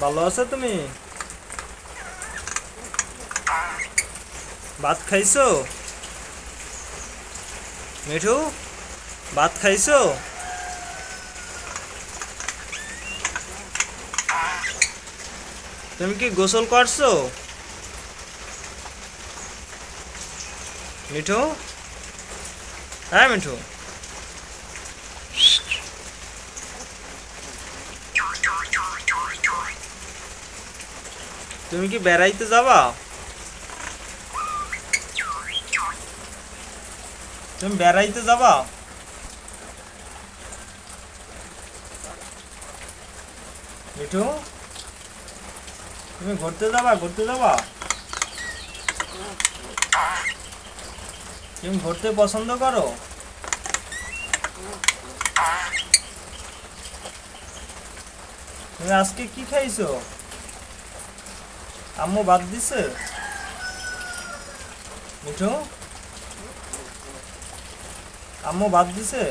ভালো আছো তুমি? ভাত খাইছো? মিঠু, ভাত খাইছো? তুমি কি গোসল করছ? মিঠু? হ্যাঁ মিঠু। তুমি কি বেড়াইতে যাবা? তুমি বেড়াইতে যাবা? মিঠু? তুমি ঘুরতে যাবা ঘুরতে যাবা? তুমি ঘুরতে পছন্দ করো? তুমি আজকে কি খাইছো? আম্মু বাদ দিছে? মিঠু? আম্মু বাদ দিছে?